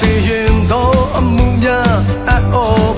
စီရင်တော့အမှုများအအော